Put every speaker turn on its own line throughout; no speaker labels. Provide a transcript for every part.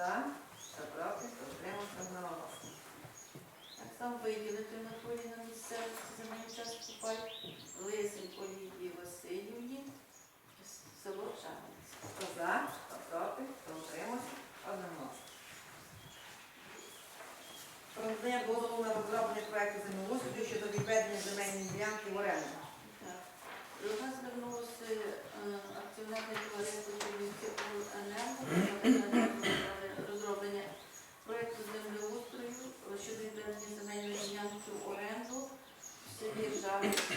за? Хто проти? Хто утримався одноголосно. Так само виділити в натурі на місцевості земельну частку пай Лисенко Лідії Васильівні, село Чам'янець. Хто за? Хто проти? Хто утримався? Одноголосно. Про надання на розроблення проекту землеустрою щодо відведення земельної ділянки в оренду.
До нас звернулося акціонерне товариство Чернівці «Енерго» на розроблення проєкту землеустрою щодо відведення земельної ділянки в оренду в селі Жавиці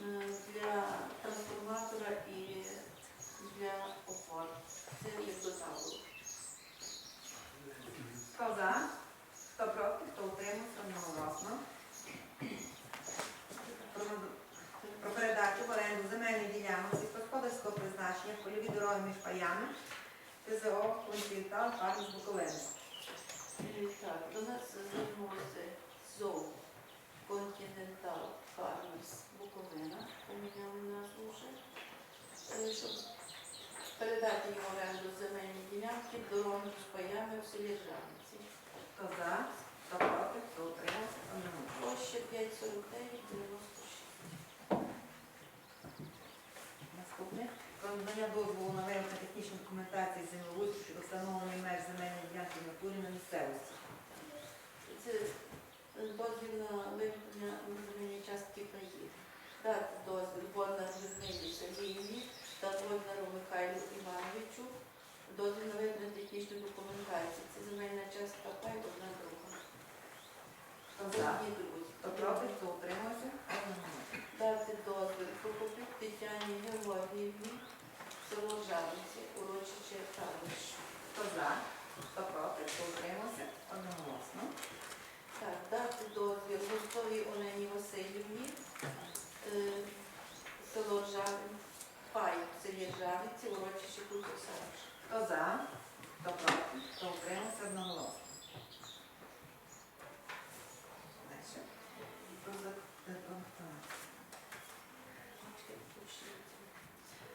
е, для трансформатора і для опор. Це є до табору.
Хто за? Хто проти? Хто утримався одноголосно? Про, про передачу в оренду земельної ділянки сільськогосподарського призначення польові дороги між паями ТЗО Континентал Фарм з Буковини.
Так, до нас звернулося ЗОВ Continental Farmers Буковина, поміняли назву вже, е, щоб передати їм оренду земельні ділянки дороги з паями в селі Жавниці.
Хто за? Хто проти? Хто утримався?
Площа 549 96.
Наступне. Про надання дозволу на виготовлення технічної документації землеустрою щодо встановлення меж земельної ділянки в натурі на місцевості.
Це дозвіл на виготовлення земельної частки паїв. Дати дозвіл Бондар Людмилі Сергіївні та Бондару Михайлу Івановичу. Дозвіл на виготовлення технічної документації. Це земельна частка пай одна друга.
Хто за? Хто проти? Хто утримався? Одноголосно.
Дати дозвіл Прокопюк Тетяні Георгіївні, село Жабиці, урочище Тавриш.
Хто за? Хто проти? Хто утримався? Одноголосно.
Так, дати дозвіл Густовій Олені Васильівні, е, село Жавин, Пай, в селі Жавиці, урочище Кузовсавиш.
Хто за? Хто проти? Хто утримався? Одноголосно. Дальше. Про за- е, про- так.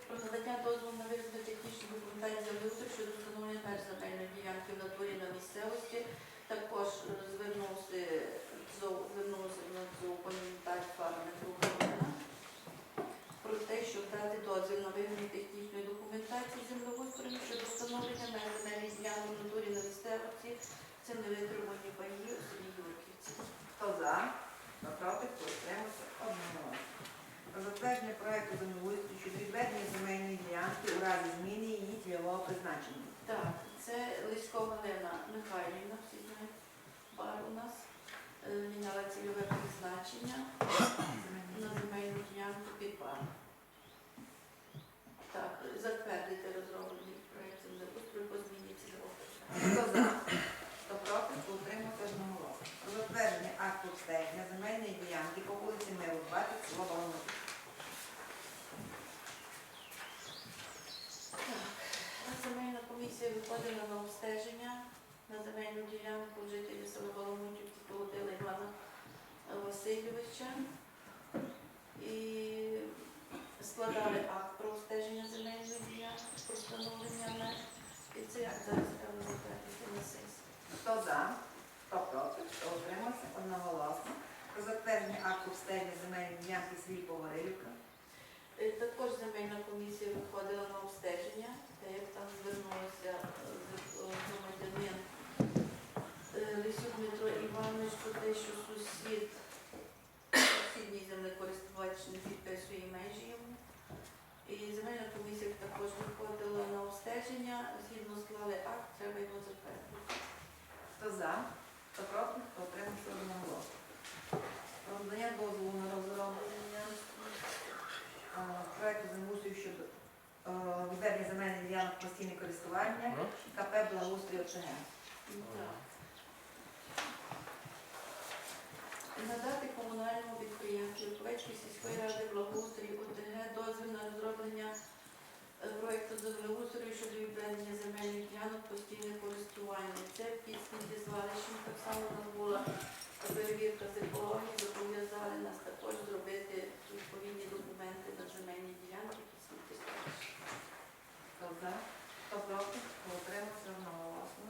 Про надання дозволу на вироблення технічних документацій землеустрою щодо встановлення меж земельної ділянки в натурі на місцевості. Також е, звернувся ЗОВ, звернувся на ЗОВ Континенталь Фарми Буковина про те, щоб дати дозвіл на вироблення технічної документації землеустрою щодо встановлення меж земельної ділянки в натурі на місцевості. Це невитримані паї у селі Юрківці.
Хто за? Хто проти? Хто утримався? Одноголосно. Про затвердження проекту землеустрою щодо відведення земельної ділянки у разі зміни її цільового призначення.
Так, це Лисько Галина Михайлівна, всі знають, бар у нас. Е, Міняла цільове призначення на земельну ділянку під бар. Так, затвердити розроблений проєкт землеустрою по зміні цільового призначення.
Хто за? Хто проти? Хто утримався? Одноголосно. Про затвердження акту обстеження земельної ділянки по вулиці Миру, 20, село
земельна комісія виходила на обстеження на земельну ділянку жителів села Баламутівки Володила Івана Васильовича. І складали акт про обстеження земельної ділянки, про встановлення меж. І це акт зараз треба на сесії.
Хто за? Хто проти? Хто утримався? Одноголосно. Про затвердження акту обстеження земельної ділянки в селі Погорилівка.
Е, Також земельна комісія на обстеження, та як там звернулося е, громадянин е, Лисюк Дмитро Іванович про те, що сусід, сусідній землекористувач не підписує межі йому. І земельна комісія також виходила на обстеження, згідно склали акт, треба його затвердити.
Хто за? Хто проти? Хто утримався? Одноголосно. Про надання дозволу на розроблення е, проекту землеустрою щодо е, відведення земельних ділянок постійне користування КП Благоустрій ОЧГ.
Надати комунальному підприємцю Ковецької сільської ради благоустрій ОТГ дозвіл на розроблення проєкту з благоустрою щодо відведення земельних ділянок постійне користування. Це під сміттєзвалищем так само у нас була перевірка з екології, зобов'язали нас також зробити відповідні документи на земельні ділянки під сміттєзвалищем.
Хто за? Хто Хто проти? Хто утримався одноголосно.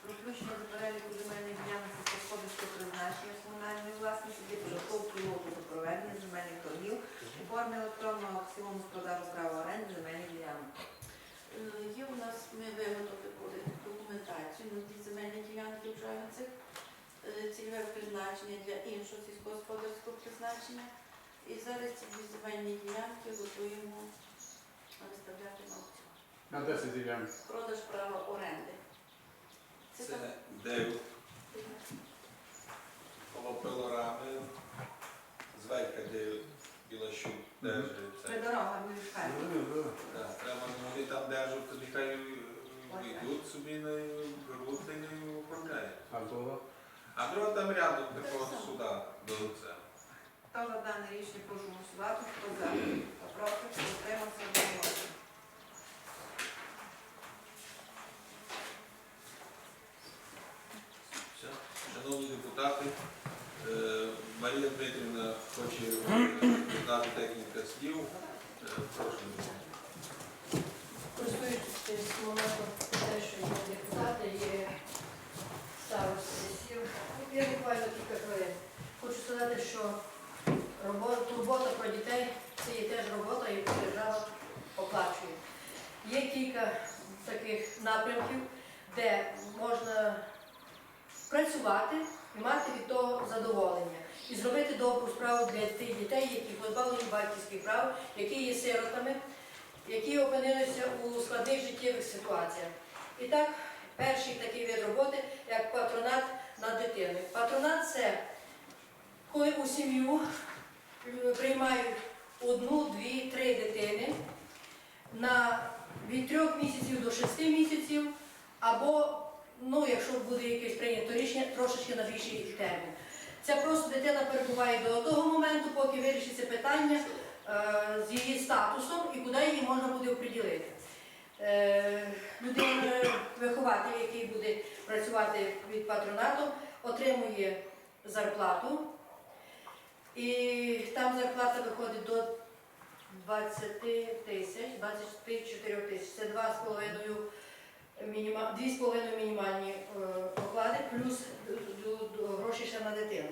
Про включення до переліку земельних ділянок сільськогосподарського призначення з комунальної власності для підготовки лоту до проведення земельних торгів у формі електронного аукціону з продажу права оренди земельних ділянок.
Е, Є у нас, ми виготовили документацію на ті земельні ділянки в Жавинцях, е, цільове призначення для іншого сільськогосподарського призначення. І зараз ці дві земельні ділянки готуємо виставляти на аукціон.
На 10 ділянок.
Продаж права оренди. Це
Це
там
де коло пилорами, зверху, де Білащук держить.
При
Це.
дорогах ми шукаємо.
Ну,
Так, Треба вони там держать, тоді хай е, йдуть собі на беруть і не управляють.
А друга?
Там рядом
Так
такого суда до це.
Хто за дане рішення прошу голосувати, хто за, хто проти, хто утримався одноголосно.
Все. Шановні депутати, е, Марія Дмитрівна хоче е, дати декілька слів. Е, Прошу.
Користуючись моментом те, що є депутати, є старості сіл, я буквально кілька хвилин. Хочу сказати, що турбота про дітей це є теж робота, яку держава оплачує. Є кілька таких напрямків, де можна працювати і мати від того задоволення. І зробити добру справу для тих дітей, які позбавлені батьківських прав, які є сиротами, які опинилися у складних життєвих ситуаціях. І так, перший такий вид роботи, як патронат над дитиною. Патронат це коли у сім'ю приймають одну, дві, три дитини на від трьох місяців до шести місяців, або, ну, якщо буде якесь прийнято рішення, трошечки на більший термін. Це просто дитина перебуває до того моменту, поки вирішиться питання е, з її статусом і куди її можна буде оприділити. Е, Людина, вихователь, який буде працювати від патронату, отримує зарплату. І там зарплата виходить до 20 тисяч, 24 тисяч. Це 2,5 мініма- 2,5 мінімальні е, оклади, плюс гроші ще на дитину.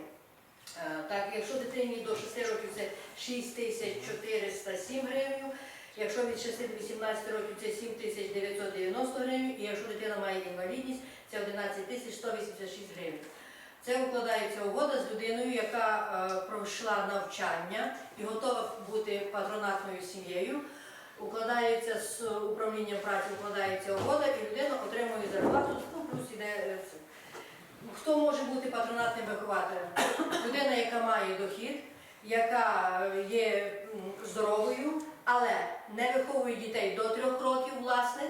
Е, Так, якщо дитині до 6 років це 6 тисяч 407 гривень, якщо від 6 до 18 років це 7 тисяч 990 гривень, і якщо дитина має інвалідність, це 11 тисяч 186 гривень. Це укладається угода з людиною, яка е, пройшла навчання і готова бути патронатною сім'єю. Укладається з управлінням праці, укладається угода, і людина отримує зарплату, плюс іде. е. Хто може бути патронатним вихователем? Людина, яка має дохід, яка є здоровою, але не виховує дітей до трьох років, власне,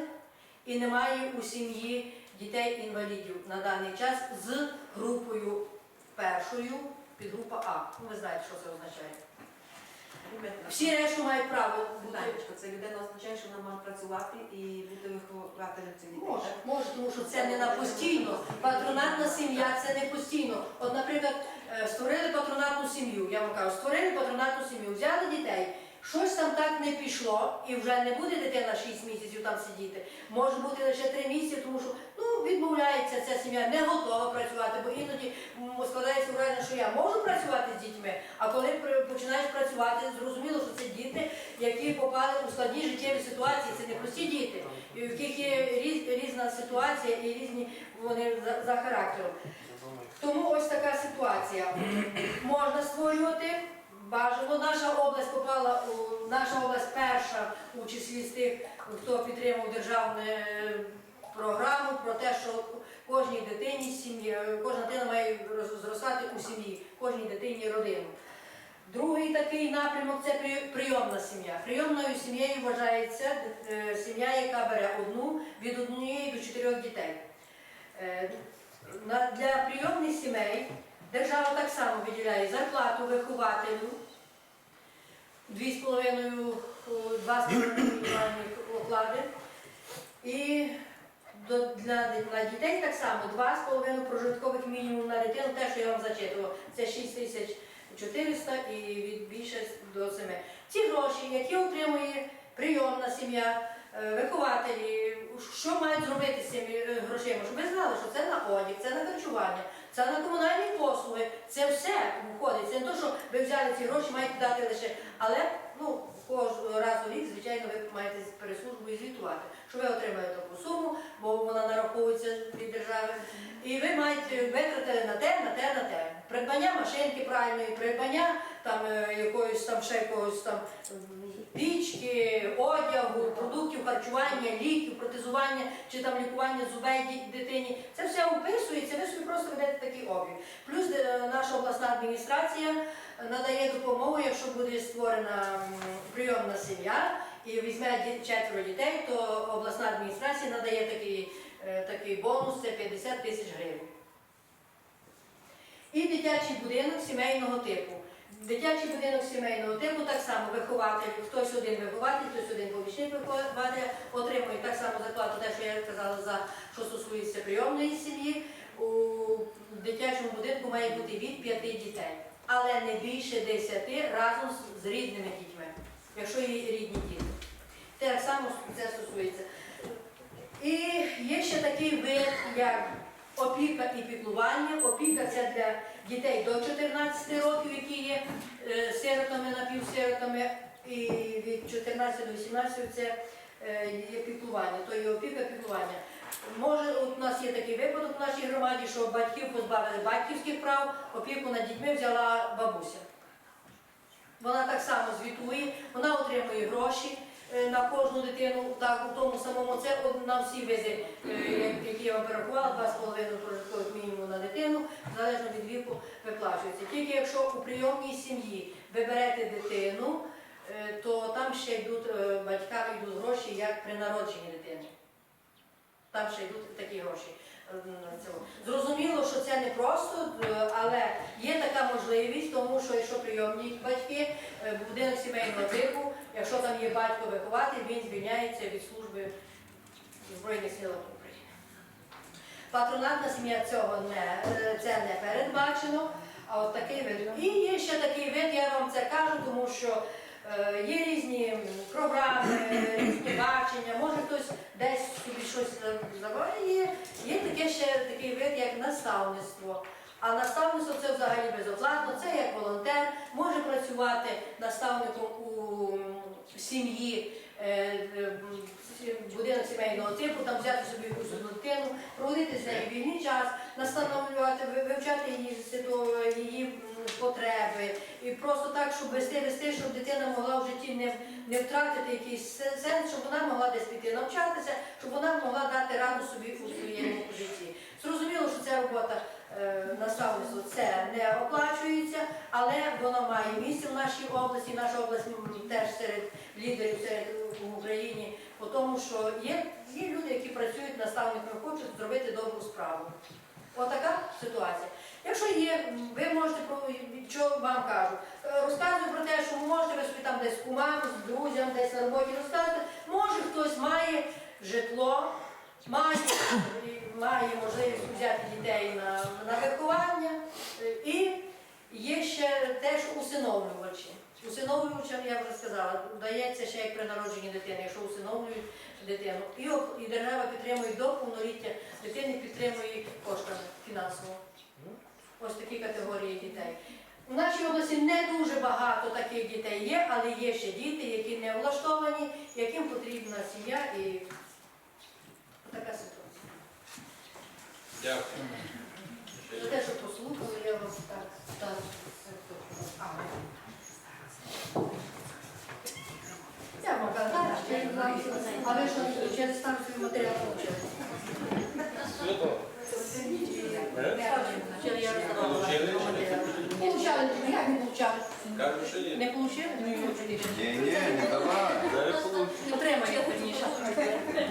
і не має у сім'ї дітей-інвалідів на даний час з групою першою, підгрупа А. Ну, ви знаєте, що це означає. Всі решту мають право бути.
Це людина означає, що вона має працювати і бути вихователем цих дітей.
Може, може, тому що це не на постійно. Патронатна сім'я це не постійно. От, наприклад, е, створили патронатну сім'ю. Я вам кажу, створили патронатну сім'ю, взяли дітей. Щось там так не пішло, і вже не буде дитина 6 місяців там сидіти. Може бути лише 3 місяці, тому що відмовляється ця сім'я, не готова працювати, бо іноді складається враження, що я можу працювати з дітьми, а коли починаєш працювати, зрозуміло, що це діти, які попали у складні життєві ситуації. Це не прості діти, в яких є різ- різна ситуація і різні вони за, за характером. Тому ось така ситуація. Можна створювати. Бажано, наша область попала у наша область перша у числі з тих, хто підтримав державну е, програму про те, що кожній дитині сім'ї, кожна дитина має зростати у сім'ї, кожній дитині родину. Другий такий напрямок це прийомна сім'я. Прийомною сім'єю вважається е, сім'я, яка бере одну від однієї до чотирьох дітей. Е, Для прийомних сімей держава так само виділяє зарплату вихователю, 2,5 о, 2,5 мінімальні оклади. І для, для дітей так само 2,5 прожиткових мінімум на дитину, те, що я вам зачитувала, це 6 тисяч 400 і від більше до 7. Ці гроші, які отримує прийомна сім'я, е, вихователі, що мають зробити з цими е, грошима, щоб ви знали, що це на одяг, це на харчування, це на комунальні послуги, це все входить. Це не те, що ви взяли ці гроші, маєте дати лише, але ну. Кожного разу рік, звичайно, ви маєте перед службою звітувати, що ви отримаєте таку суму, бо вона нараховується від держави. І ви маєте витратити на те, на те, на те. Придбання машинки правильної, придбання там е, якоїсь там ще якогось там пічки, одягу, продуктів харчування, ліків, протезування чи там лікування зубей дитині. Це все описується, ви собі просто ведете такий об'єм. Плюс е, наша обласна адміністрація надає допомогу, якщо буде створена прийомна сім'я і візьме четверо дітей, то обласна адміністрація надає такий, е, такий бонус, це 50 тисяч гривень. І дитячий будинок сімейного типу. Дитячий будинок сімейного типу так само вихователь, хтось один вихователь, хтось один помічник вихователя отримує так само зарплату, те, що я казала, за що стосується прийомної сім'ї. У дитячому будинку має бути від п'яти дітей, але не більше десяти разом з- з рідними дітьми, якщо є рідні діти. Так само це стосується. І є ще такий вид, як опіка і піклування. Опіка це для дітей до 14 років, які є е, сиротами, напівсиротами, і від 14 до 18 це е, є піклування, то є опіка піклування. Може, от у нас є такий випадок в нашій громаді, що батьків позбавили батьківських прав, опіку над дітьми взяла бабуся. Вона так само звітує, вона отримує гроші е, на кожну дитину, так у тому самому це на всі види, е, які я вам перерахувала, 2,5 прожиткових мінімуму на дитину, залежно від віку виплачується. Тільки якщо у прийомній сім'ї ви берете дитину, е, то там ще йдуть батькам йдуть гроші як при народженні дитини. Там ще йдуть такі гроші. Зрозуміло, що це не просто, е, але є така можливість, тому що якщо прийомні батьки, е, будинок сімейного типу, якщо там є батько вихователь, він звільняється від служби Збройних силах України. Патронатна сім'я цього не, е, це не передбачено, а от такий вид. І є ще такий вид, я вам це кажу, тому що є різні програми, різні бачення, може хтось десь собі щось забуває. Є, є таке ще такий вид, як наставництво. А наставництво це взагалі безоплатно, це як волонтер, може працювати наставником у сім'ї, е, е, будинок сімейного типу, там взяти собі якусь дитину, проводити з нею вільний час, настановлювати, вивчати її м, потреби. І просто так, щоб вести, вести, щоб дитина могла в житті не, не втратити якийсь се- сенс, щоб вона могла десь піти навчатися, щоб вона могла дати раду собі у своєму житті. Зрозуміло, що ця робота е, наставництво це не оплачується, але воно має місце в нашій області. Наша область теж серед лідерів серед в Україні, по тому, що є, є люди, які працюють наставниками, хочуть зробити добру справу. Отака ситуація. Якщо є, ви можете що вам кажу, е, розказую про те, що можете ви собі там десь з кумами, з друзям, десь на роботі розказати. Може хтось має житло, має, має можливість взяти дітей на, на виховання. Е, І є ще те, що усиновлювачі. Усиновлювачам, я вже сказала, дається ще як при народженні дитини, якщо усиновлюють дитину. І, і держава підтримує до повноліття дитини, підтримує коштами фінансово. Ось такі категорії дітей. У нашій області не дуже багато таких дітей є, але є ще діти, які не влаштовані, яким потрібна сім'я і така ситуація.
Дякую.
За те, що послухали, я вас так. так. Я вам кажу, а ви що через там свій матеріал получили? Вчора я роздавала
Получили?
матеріал. Получали, як не получали?
Кажу, що ні.
Не? Не получили.
Ні, ні, не давай.
Получу.
Отримайте верніше.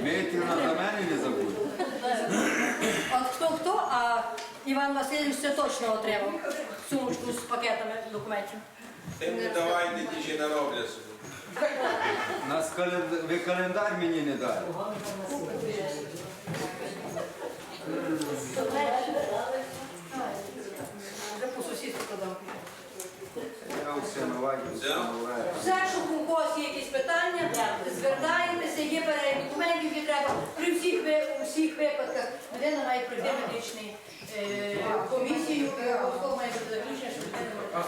Митівна за мене не забудь.
От хто хто, а Іван Васильович це точно отримав сумочку з пакетами документів.
Тим не давайте ті ще нароблять собі.
Нас календар, ви календар мені не дали.
Все, що у когось є якісь питання, звертаєтеся, є перелік документів, які треба при всіх у всіх випадках. Людина має пройти медичну е, комісію, обов'язково має заключення, що людина може.